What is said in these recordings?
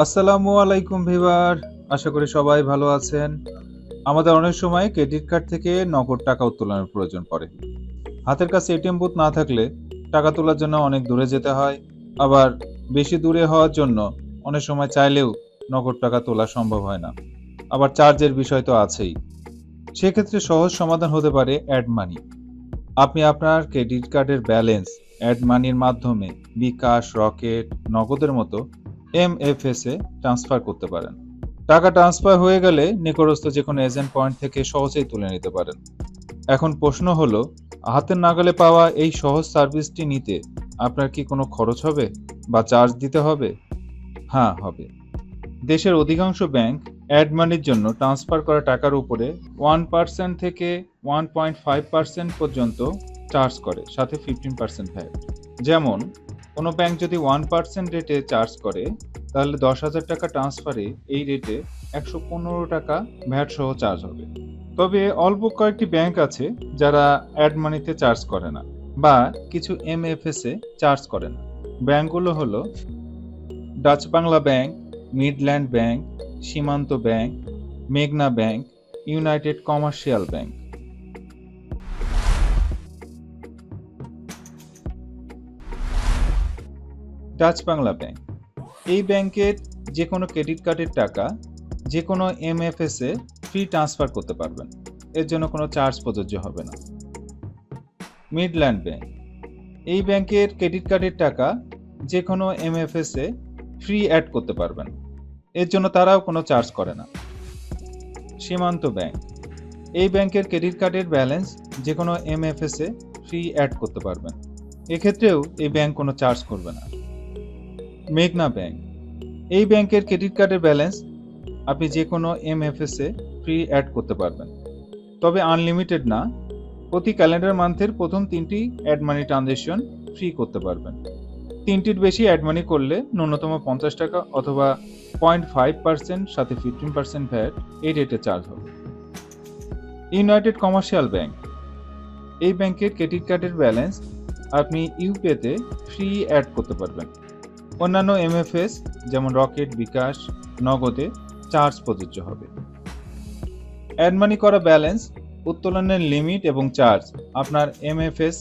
আসসালামু আলাইকুম ভিভার, আশা করি সবাই ভালো আছেন। আমাদের অনেক সময় ক্রেডিট কার্ড থেকে নগদ টাকা উত্তোলনের প্রয়োজন পড়ে। হাতের কাছে এটিএম বুথ না থাকলে টাকা তোলার জন্য অনেক দূরে যেতে হয়। আবার বেশি দূরে হওয়ার জন্য অনেক সময় চাইলেও নগদ টাকা তোলা সম্ভব হয় না। আবার চার্জের বিষয় তো আছেই। সেক্ষেত্রে সহজ সমাধান হতে পারে অ্যাড মানি। আপনি আপনার ক্রেডিট কার্ডের ব্যালেন্স অ্যাড মানির মাধ্যমে বিকাশ, রকেট, নগদের মতো এমএফএস ট্রান্সফার করতে পারেন। টাকা ট্রান্সফার হয়ে গেলে নিকটস্থ যে কোনো এজেন্ট পয়েন্ট থেকে সহজেই তুলে নিতে পারেন। এখন প্রশ্ন হলো, হাতের নাগালে পাওয়া এই সহজ সার্ভিসটি নিতে আপনার কি কোনো খরচ হবে বা চার্জ দিতে হবে? হ্যাঁ হবে। দেশের অধিকাংশ ব্যাংক অ্যাড মানির জন্য ট্রান্সফার করা টাকার উপরে ওয়ান পার্সেন্ট থেকে ওয়ান পয়েন্ট ফাইভ পার্সেন্ট পর্যন্ত চার্জ করে, সাথে ফিফটিন পার্সেন্ট ভ্যাট যেমন কোনো ব্যাংক যদি ওয়ান পার্সেন্ট রেটে চার্জ করে, তাহলে দশ হাজার টাকা ট্রান্সফারে এই রেটে একশো পনেরো টাকা ভ্যাট সহ চার্জ হবে। তবে অল্প কয়েকটি ব্যাংক আছে যারা অ্যাড মানিতে চার্জ করে না বা কিছু এমএফএস এ চার্জ করে না। ব্যাংকগুলো হলো Dutch Bangla bank Midland bank Shimanto bank মেঘনা bank United Commercial bank Dutch Bangla bank এই ব্যাংকের যে কোনো ক্রেডিট কার্ডের টাকা যে কোনো এ ফ্রি ট্রান্সফার করতে পারবেন। এর জন্য কোনো চার্জ প্রযোজ্য হবে না। মিডল্যান্ড ব্যাংক এই ব্যাংকের ক্রেডিট কার্ডের টাকা যে কোনো এ ফ্রি অ্যাড করতে পারবেন। এর জন্য তারাও কোনো চার্জ করে না। সীমান্ত ব্যাংক এই ব্যাংকের ক্রেডিট কার্ডের ব্যালেন্স যে কোনো এমএফএস ফ্রি অ্যাড করতে পারবেন। এক্ষেত্রেও এই ব্যাংক কোনো চার্জ করবে না। মেঘনা ব্যাংক। এই ব্যাংকের ক্রেডিট কার্ডের ব্যালেন্স আপনি যে কোনো এমএফএস এ ফ্রি অ্যাড করতে পারবেন। তবে আনলিমিটেড না, প্রতি ক্যালেন্ডার মান্থের প্রথম তিনটি অ্যাড মানি ট্রানজেকশন ফ্রি করতে পারবেন। তিনটির বেশি অ্যাড মানি করলে ন্যূনতম পঞ্চাশ টাকা অথবা পয়েন্ট ফাইভ পার্সেন্ট সাথে ফিফটিন পার্সেন্ট ভ্যাট এই রেটে চার্জ হবে। ইউনাইটেড কমার্শিয়াল ব্যাংক এই ব্যাংকের ক্রেডিট কার্ডের ব্যালেন্স আপনি ইউপেতে ফ্রি অ্যাড করতে পারবেন। অন্যান্য এমএফএস যেমন রকেট, বিকাশ, নগদে চার্জ প্রযোজ্য হবে। অ্যাডমানি করা ব্যালেন্স উত্তোলনের লিমিট এবং চার্জ আপনার এমএফএস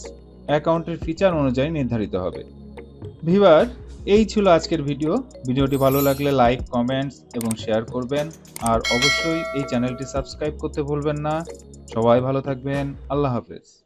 অ্যাকাউন্টের ফিচার অনুযায়ী নির্ধারিত হবে। ভিভার এই ছিল আজকের ভিডিও। ভিডিওটি ভালো লাগলে লাইক কমেন্টস এবং শেয়ার করবেন। আর অবশ্যই এই চ্যানেলটি সাবস্ক্রাইব করতে ভুলবেন না। সবাই ভালো থাকবেন। আল্লাহ হাফেজ।